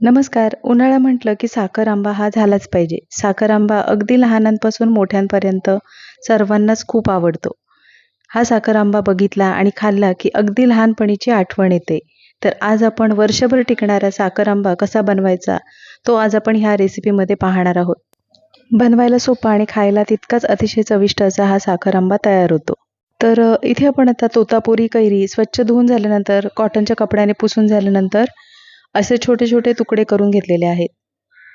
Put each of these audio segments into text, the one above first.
नमस्कार. उन्हाळा म्हटलं की साखर आंबा हा झालाच पाहिजे. साखर आंबा अगदी लहानांपासून मोठ्यांपर्यंत सर्वांनाच खूप आवडतो. हा साखर आंबा बघितला आणि खाल्ला की अगदी लहानपणीची आठवण येते. तर आज आपण वर्षभर टिकणारा साखर आंबा कसा बनवायचा, तो आज आपण ह्या रेसिपीमध्ये पाहणार आहोत. बनवायला सोपा आणि खायला तितकाच अतिशय चविष्ट असा हा साखर आंबा तयार होतो. तर इथे आपण आता तोतापुरी कैरी स्वच्छ धुवून झाल्यानंतर कॉटनच्या कपड्याने पुसून झाल्यानंतर असे छोटे-छोटे तुकडे करून घेतलेले आहेत.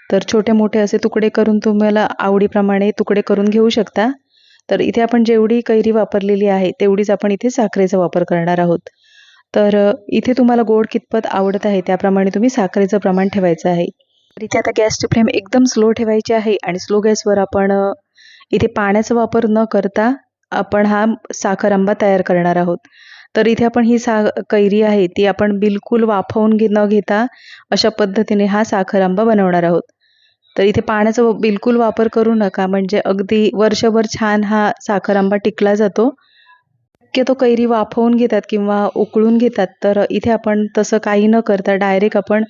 तर छोटे-मोठे असे तुकडे करून तुम्हाला आवडीप्रमाणे तुकडे करून घेऊ शकता. तर इथे आपण जेवढी कैरी वापरलेली आहे, तेवढीच आपण इथे साखरेचा वापर करणार आहोत. तर इथे तुम्हाला गोड कितपत आवडत आहे, त्याप्रमाणे तुम्ही साखरेचं प्रमाण ठेवायचं आहे. तर इथे आता गॅसची फ्लेम एकदम स्लो ठेवायची आहे आणि स्लो गॅसवर आपण इथे पाण्याचा वापर न करता आपण हा साखर आंबा तयार करणार आहोत. तर इथे आपण ही सा कैरी आहे ती आपण बिलकुल वाफवून घे न घेता अशा पद्धतीने हा साखर आंबा बनवणार आहोत. तर इथे पाण्याचा व- बिलकुल वापर करू नका म्हणजे अगदी वर्षभर छान हा साखर आंबा टिकला जातो. शक्यतो कैरी वाफवून घेतात किंवा उकळून घेतात तर इथे आपण तसं काही न करता डायरेक्ट आपण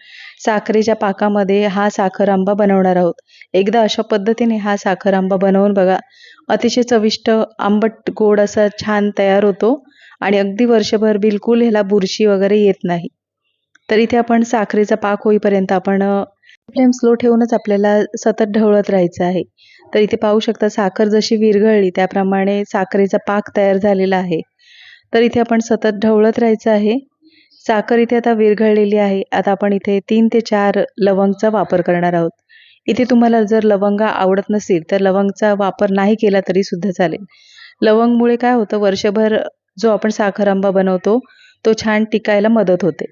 साखरेच्या पाकामध्ये हा साखर आंबा बनवणार आहोत. एकदा अशा पद्धतीने हा साखर आंबा बनवून बघा. अतिशय चविष्ट आंबट गोड असा छान तयार होतो आणि अगदी वर्षभर बिलकुल ह्याला बुरशी वगैरे येत नाही. तर इथे आपण साखरेचा पाक होईपर्यंत आपण फ्लेम स्लो ठेवूनच आपल्याला सतत ढवळत राहायचं आहे. तर इथे पाहू शकता साखर जशी विरघळली त्याप्रमाणे साखरेचा पाक तयार झालेला आहे. तर इथे आपण सतत ढवळत राहायचं आहे. साखर इथे आता विरघळलेली आहे. आता आपण इथे तीन ते चार लवंगचा वापर करणार आहोत. इथे तुम्हाला जर लवंगा आवडत नसेल तर लवंगचा वापर नाही केला तरी सुद्धा चालेल. लवंगमुळे काय होतं वर्षभर जो आपण साखर आंबा बनवतो तो छान टिकायला मदत होते.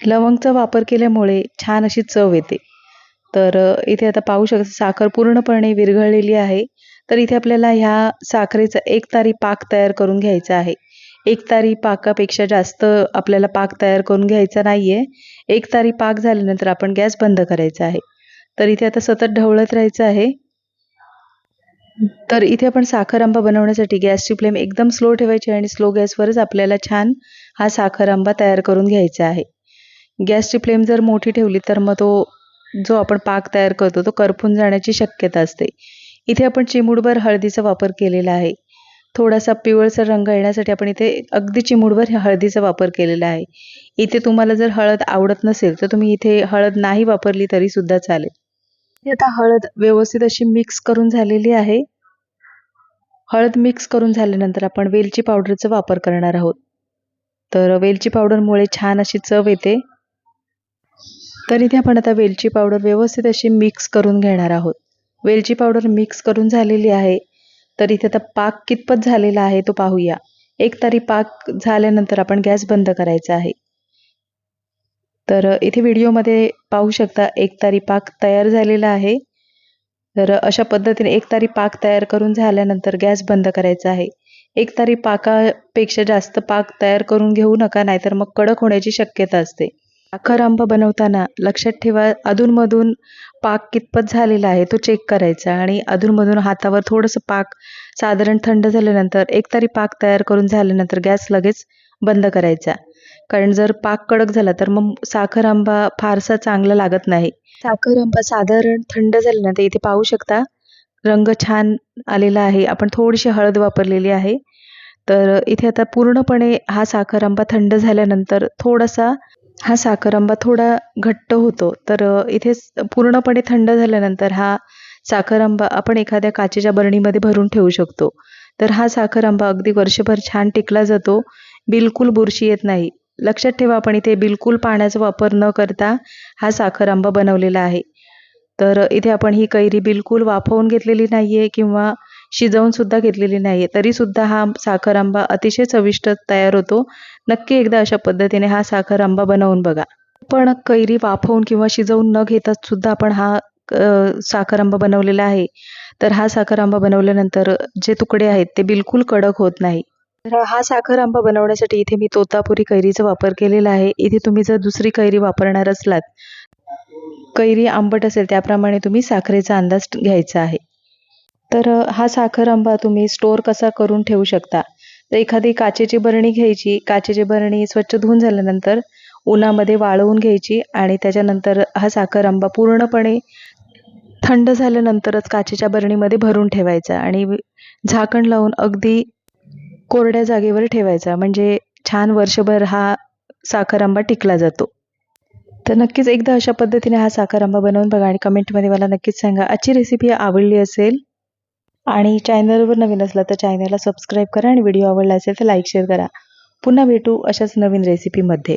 लवंगचा वापर केल्यामुळे छान अशी चव येते. तर इथे आता पाहू शकता साखर पूर्णपणे विरघळलेली आहे. तर इथे आपल्याला ह्या साखरेचा एक तारी पाक तयार करून घ्यायचा आहे. एक तारी पाकापेक्षा जास्त आपल्याला पाक तयार करून घ्यायचा नाही आहे एक तारी पाक झाल्यानंतर आपण गॅस बंद करायचा आहे. तर इथे आता सतत ढवळत राहायचं आहे. तर इथे आपण साखर आंबा बनवण्यासाठी गॅसची फ्लेम एकदम स्लो ठेवायची आणि स्लो गॅसवरच आपल्याला छान हा साखर आंबा तयार करून घ्यायचा आहे. गॅसची फ्लेम जर मोठी ठेवली तर मग तो जो आपण पाक तयार करतो तो करपून जाण्याची शक्यता असते. इथे आपण चिमूडभर हळदीचा वापर केलेला आहे. थोडासा पिवळसर रंग येण्यासाठी आपण इथे अगदी चिमूडभर हळदीचा वापर केलेला आहे. इथे तुम्हाला जर हळद आवडत नसेल तर तुम्ही इथे हळद नाही वापरली तरी सुद्धा चालेल. आता हळद व्यवस्थित अशी मिक्स करून झालेली आहे. हळद मिक्स करून झाल्यानंतर आपण वेलची पावडरचा वापर करणार आहोत. तर वेलची पावडरमुळे छान अशी चव येते. तर इथे आपण आता वेलची पावडर व्यवस्थित अशी मिक्स करून घेणार आहोत. वेलची पावडर मिक्स करून झालेली आहे. तर इथे आता पाक कितपत झालेला आहे तो पाहूया. एक तारी पाक झाल्यानंतर आपण गॅस बंद करायचा आहे. तर इथे व्हिडिओमध्ये पाहू शकता एक तारी पाक तयार झालेला आहे. तर अशा पद्धतीने एक तारी पाक तयार करून झाल्यानंतर गॅस बंद करायचा आहे. एक तारी पाकापेक्षा जास्त पाक तयार करून घेऊ नका नाहीतर मग कडक होण्याची शक्यता असते. साखर आंबा बनवताना लक्षात ठेवा अधूनमधून पाक कितपत झालेला आहे तो चेक करायचा आणि अधूनमधून हातावर थोडंसं पाक साधारण थंड झाल्यानंतर एक तारी पाक तयार करून झाल्यानंतर गॅस लगेच बंद करायचा. कारण जर पाक कडक झाला तर मग साखर आंबा फारसा चांगला लागत नाही. साखर आंबा साधारण थंड झाल्यानंतर इथे पाहू शकता रंग छान आलेला आहे. आपण थोडीशी हळद वापरलेली आहे. तर इथे आता पूर्णपणे हा साखर आंबा थंड झाल्यानंतर थोडासा हा साखर आंबा थोडा घट्ट होतो. तर इथे पूर्णपणे थंड झाल्यानंतर हा साखर आंबा आपण एखाद्या काचेच्या बरणीमध्ये भरून ठेवू शकतो. तर हा साखर आंबा अगदी वर्षभर छान टिकला जातो. बिलकुल बुरशी येत नाही. लक्षात ठेवा आपण इथे बिलकुल पाण्याचा वापर न करता हा साखर आंबा बनवलेला आहे. तर इथे आपण ही कैरी बिलकुल वाफवून घेतलेली नाही आहे किंवा शिजवून सुद्धा घेतलेली नाही आहे तरीसुद्धा हा साखर आंबा अतिशय चविष्ट तयार होतो. नक्की एकदा अशा पद्धतीने हा साखर आंबा बनवून बघा. पण कैरी वाफवून किंवा शिजवून न घेता सुद्धा आपण हा साखर आंबा बनवलेला आहे. तर हा साखर आंबा बनवल्यानंतर जे तुकडे आहेत ते बिलकुल कडक होत नाही. तर हा साखर आंबा बनवण्यासाठी इथे मी तोतापुरी कैरीचा वापर केलेला आहे. इथे तुम्ही जर दुसरी कैरी वापरणार असलात, कैरी आंबट असेल त्याप्रमाणे तुम्ही साखरेचा अंदाज घ्यायचा आहे. तर हा साखर आंबा तुम्ही स्टोअर कसा करून ठेवू शकता. तर एखादी काचेची बरणी घ्यायची. काचेची बरणी स्वच्छ धुवून झाल्यानंतर उन्हामध्ये वाळवून घ्यायची आणि त्याच्यानंतर हा साखर आंबा पूर्णपणे थंड झाल्यानंतरच काचेच्या बरणीमध्ये भरून ठेवायचा आणि झाकण लावून अगदी कोरड्या जागेवर ठेवायचा. म्हणजे छान वर्षभर हा साखर आंबा टिकला जातो. तर नक्कीच एकदा अशा पद्धतीने हा साखर आंबा बनवून बघा आणि कमेंटमध्ये मला नक्कीच सांगा. आजची रेसिपी आवडली असेल आणि चॅनलवर नवीन असला तर चॅनलला सबस्क्राईब करा आणि व्हिडिओ आवडला असेल तर लाईक शेअर करा. पुन्हा भेटू अशाच नवीन रेसिपीमध्ये